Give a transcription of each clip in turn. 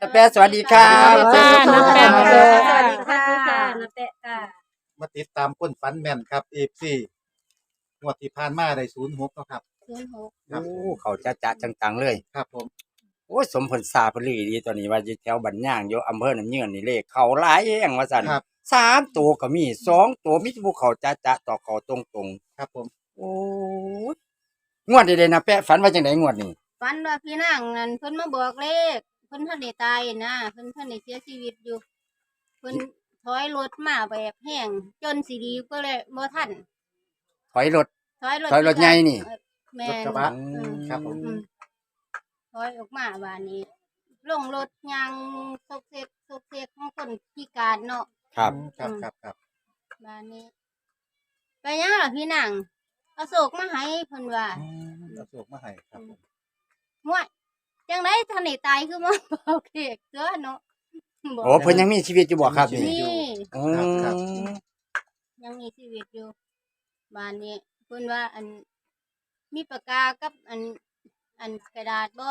นาแปะสวัสดีครับจ้าน้ำแปะสวัสดีสค่ะวัสดีค่ะน้ำแปะค่ะ มาติดตามคนฝันแม่นครับเอฟซีงวดที่ผ่านมาได้ศูนย์หกครับ ศูนย์หกครับ โอ้เขาจะจะจังๆเลย ครับผม โอ้ยสมผลซาพลีดีตัวนี้ว่าอยู่แถวบันย่างอยู่อำเภอน้ำเยือนนี่เลขเขาหลายแห่งว่าซั่นครับ สามตัวก็มีสองตัวมีภูเขาจะจะต่อเขาตรงครับผมๆโอ้ยงวดใดๆนะแปะฝันว่าจังไดงวดนี้ฝันว่าพี่นางนั่นเพิ่นมาบอกเลข เพิ่นท่านได้ตายนะเพิ่นท่านได้เสียชีวิตอยู่ เพิ่นถอยรถมาแบบแห้งจนสีดีก็เลยบ่ทันถอยรถ ถอยรถถอยรถใหญ่นี่เออแม่รถนกระบะ อืมครับผม อืมถอยออกมาบานนี้ลงรถยางซกเซกซกเซกของคนพิการเนาะ ครับ ครับครับครับบานนี้ ไปยังล่ะพี่นางเอาโศกมาให้เพิ่นว่า อืมเอาโศกมาให้ครับผมห่วย จังไดทันได้ตายคือมาบอกเค้กเด้อเนาะบกโอ้เพิ่นยังมีชีวิตอยู่บ่ครับนี่นี่อืมยังมีชีวิตอยู่บ้านนี้เพิ่นว่าอันมีปากกากับอันอันกระดาษบ่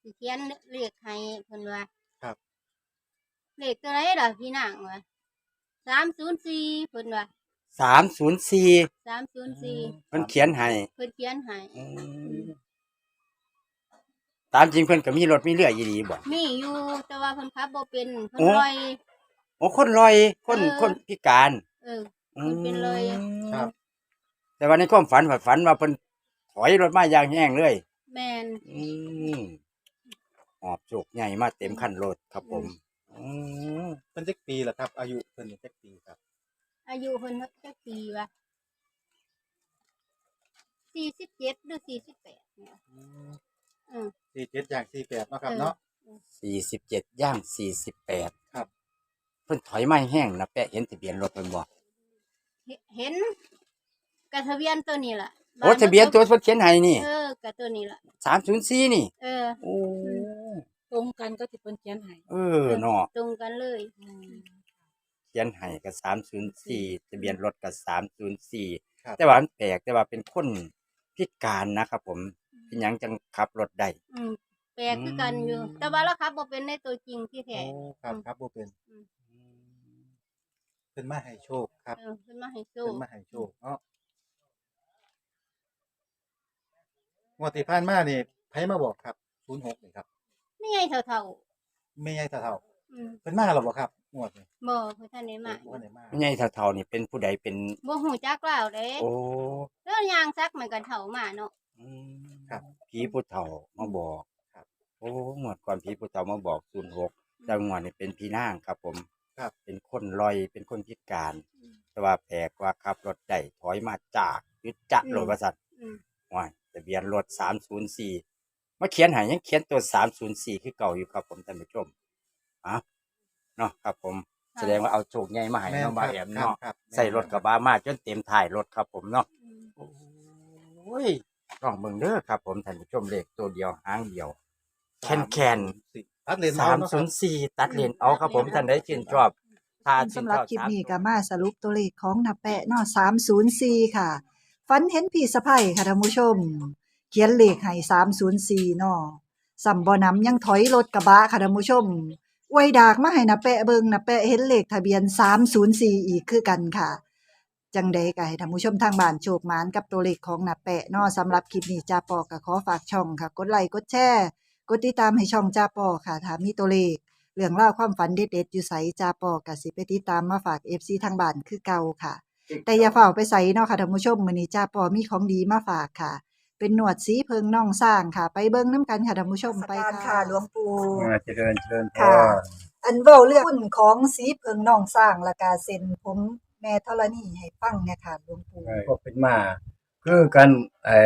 สิเขียนเลขให้เพิ่นว่าครับ เลขตัวไหนล่ะพี่นางว่า304เพิ่นว่าสามศูนย์สี่304เพิ่นเขียนให้เพิ่นเขียนให้อืม ตามจริงเพิ่นก็มีรถมีเรืออยู่ดีบ่ มีอยู่แต่ว่าเพิ่นขับบ่เป็นเพิ่นโอ้ ลอย โอ้คนลอยคนเออ คนพิการเออมันเป็นเลยครับ แต่ว่าในความฝันฝันฝันว่าเพิ่นถอยรถมาอย่างแห้งเลย แม่นอืมหอบโจกใหญ่มาเต็มคันรถครับผมอืมเป็นจักปีละครับ อายุเพิ่นนี่จักปีครับอายุเพิ่นจักปีวะ47หรือ48เนี่ยอืม สี่เจ็ดอย่างสี่แปดเนาะครับเออเนาะ สี่สิบเจ็ดย่างสี่สิบแปดครับ เพิ่นถอยมาแห้งนะแปะเห็นทะเบียนรถเพิ่นบ่เห็นเห็นกระทะเบียนตัวนี้ล่ะโอ้ทะเบียนตัวเพิ่นเขียนให้นี่เออกระตัวนี้ล่ะ สามศูนย์สี่นี่ เออ โอ้ตรงกันก็ที่เพิ่นเขียนให้เออเนาะตรงกันเลยเขียนให้ก็สามศูนย์สี่ทะเบียนรถก็สามศูนย์สี่ครับ แต่ว่ามันแปลกแต่ว่าเป็นคนพิการนะครับผม เป็นหยังจังขับรถได้อืมแปลกคือกันอยู่ แต่ว่าเราครับบ่เป็นในตัวจริงที่แท้โอ้ครับครับบ่เป็นอืม เพิ่นมาให้โชคครับเออเพิ่นมาให้โชเพิ่คนมาให้โชคเนาะงวดที่ผ่านมานี่ไผมาบอกครับศูนย์หกนี่ครับนี่ไงเท่าไม่ใหญ่เท่าๆอืมๆเพิ่นมาแล้วบ่ครับงวดนี้บ่เพิ่นท่านได้มาบ่ได้มาไม่ใช่เท่าๆนี่เป็นผู้ใดเป็น บ่ฮู้จักแล้วเด้โอ้แล้วยางซักมันก็เฒ่ามาเนาะอืม ครับ ผีผู้เฒ่ามาบอกครับโอ้หมวดก่อนผีผู้เฒ่ามาบอกศูนย์หกแต่หมวดนี่เป็นพี่นางครับ ผมครับ เป็นคนลอยเป็นคนพิการอืมแต่ว่าแปลกว่าขับรถได้ถอยมาจากยึดจักรอืมรถประสัตอืมว้ายทะเบียนรถสามศูนย์สี่มาเขียนใหายังเขียนตัวสามศูนย์สี่คือเก่าอยู่ครับ ผมท่านผู้ชมอะเนาะครับผมแสดงว่าเอาโชคใหญ่มาให้แม่นเนาะคมารับแอมครับเนาะครับใส่รถกระบะมาจนเต็มถ่ายรถครับ ผมเนาะอืมโอ้ย ลองเบิ่งเด้อครับ ผมท่านผู้ชมเลขตัวเดียวหางเดียว แคนแคนตัดเลนสามเนะคศูรับนย์สี่ตัดเลนเอาครับผมท่านได้ชื่นชอบถ้าชื่นสำหรับชอบคลิปสามนี้ก็มาสรุปตัวเลขของนาแปะเนาะ304 ค่ะ ฝันเห็นพี่สะใภ้ค่ะท่านผู้ชม เขียนเลขให้304เนาะสัมบ่นำยังถอยรถกระบะค่ะท่านผู้ชมอวยดากมาให้นาแปะเบิ่งนาแปะเห็นเลขทะเบียน 304 อีกคือกันค่ะ จังใดก็ให้ท่านผู้ชมทางบ้านโชคหมานกับตัวเลขของนาแปะเนาะสำหรับคลิปนี้จ้าปอก็ขอฝากช่องค่ะ กดไลค์กดแชร์กดติดตามให้ช่องจ้าปอค่ะถ้ามีตัวเลขเรื่องเล่าวความฝันเด็ดๆอยู่ไสจาปอกะสิไปติดตามมาฝาก FC ทางบ้านคือเก่าค่ะ แต่อย่าเฝ้าไปใส่เนาะค่ะท่านผู้ชมมื้อนี้จาปอมีของดีมาฝากค่ะ เป็นหนวดสีเพิงน่องสร้างค่ะ ไปเบิ่งน้ำกันค่ะท่านผู้ชมไปค่ะหลวงปู่เจริญเจริญพค่ะรอันเว้าเรื่องหุ้นของสีเพิงน่องสร้างและกาเซ็นผม แม่ธรณีให้ฟังเนี่ยค่ะหลวงปู่ก็เป็นมา คือการไอ้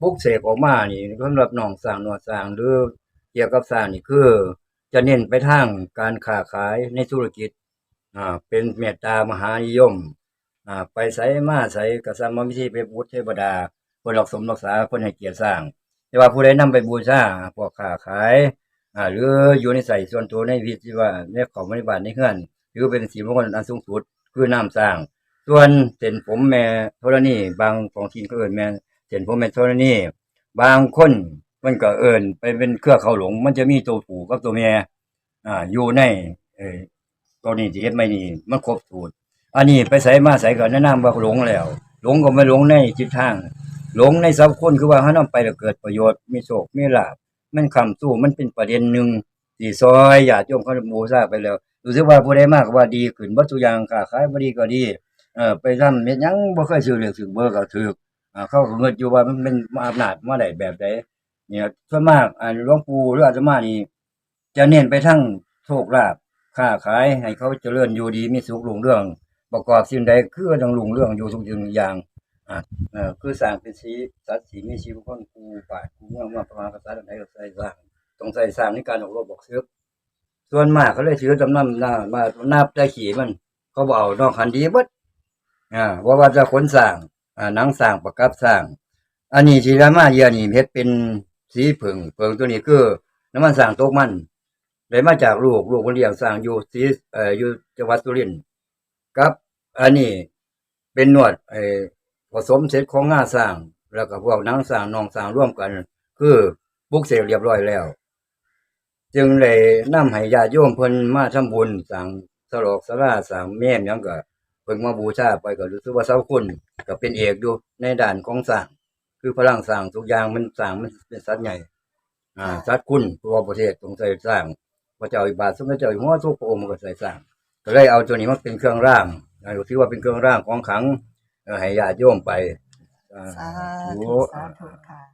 ปลุกเสกออกมานี่สำหรับน้องสร้างหนวดสร้างหรือเกี่ยวกับสร้างนี่คือ จะเน้นไปทางการค้าขายในธุรกิจอ่าเป็นเมตตามหานิยมอ่าไปใส่มาใส่กษัตริย์วิธีไปบูชเทวดาคนรักสมรักษาคนให้เกียรติสร้าง แต่ว่าผู้ใดนำไปบูชาพวกค้าขายอ่าหรืออยู่ในใส่ส่วนตัวในวิธีว่าในของบริบาลในเฮือนหรือเป็นสีมงคลอันสูงสุด คือน้ำสร้าง ส่วนเส้นผมแม่ธรณีบางของทีนก็เอิ้นแม่เส้นผมแม่ธรณีบางคนมันก็เอิ้นไปเป็นเครือเขาหลง มันจะมีตัวผู้กับตัวแม่อ่าอยู่ในเออตัวนี้ที่เฮ็ดไม่นี่มันครบสูตรอันนี้ไปใส่มาใส่ก็แนะนำว่าหลงแล้ว หลงก็ไม่หลงในจิตทาง หลงในสัพคนคือว่าเฮานำไปแล้วเกิดประโยชน์มีโชคมีลาภมันคำสู้มันเป็นประเด็นหนึ่งที่ซอยญาติโยมเขาบูชาไปแล้ว รู้สึกว่าผู้ใดมากว่าดีขึ้นบ่ทุอย่างค้าขายบ่ดีก็ดีเออไปทำเฮ็ดยังบ่เคยซื้อเลือกซื้อเบอร์ก็ถูกอ่าเขาเงินอยู่ว่ามันเป็นอำนาจมาได้แบบใดเนี่ยส่วนมากอ่าหลวงปู่หรืออาตมานี่จะเน้นไปทั้งโชคลาภค้าขายให้เขาเจริญอยู่ดีมีสุขรุ่งเรื่อง ประกอบสิ่งใดคือต้องรุ่งเรื่องอยู่ทุกสิ่งอย่างอ่าเออคือสร้างเป็นสีสัตว์สีมีชีวิตคนกูป่ากูเมืองมาประมาณกษัตริย์ใดก็ใส่สร้างต้องใส่สร้างในการออกรบบอกซึก ส่วนมากเขาเลยถือจำนำหน้ามานับได้ขี่มัน เขาบอกเอานอกคันดีเบิดอ่าว่าว่าจะขนสร้างอ่าหนังสร้างประกับสร้างอันนี้ที่รามาเยียนี่เพชรเป็นสีผึ่งผึ่งตัวนี้คือน้ำมันสร้างตกมันได้มาจากลูกลูกคนเลี้ยงสร้างอยู่สีเอ่ออยู่จังหวัดสุรินทร์ครับ อันนี้เป็นนวดไอ้ผสมเสร็จของงาสร้าง แล้วก็พวกนังสร้างนองสร้างร่วมกัน คือปลุกเสกเรียบร้อยแล้ว จึงเลยนำให้ญาติโยมเพิ่นมาทำบุญสร้างสลอกสลาสร้างแม่นหยังก็เพิ่นมาบูชาไปก็รู้สึกว่าเสาคุณก็เป็นเอกอยู่ในด้านของสร้างคือพลังสร้างทุกอย่างมันสร้างมันเป็นสัตว์ใหญ่ อ่าสัตว์คุณตัวประเทศต้องใส่สร้างพระเจ้าอิบาทสมเด็จเจ้าอยู่หัวทุกพระองค์มันก็ใส่สร้างก็เลยเอาตัวนี้มาเป็นเครื่องร่างนะถือว่าเป็นเครื่องร่างของขลังเอ่อให้ญาติโยมไปอ่าสาธุธุสาธุค่ะ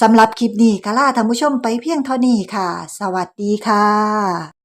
สำหรับคลิปนี้ก็ลาท่านผู้ชมไปเพียงเท่านี้ค่ะ สวัสดีค่ะ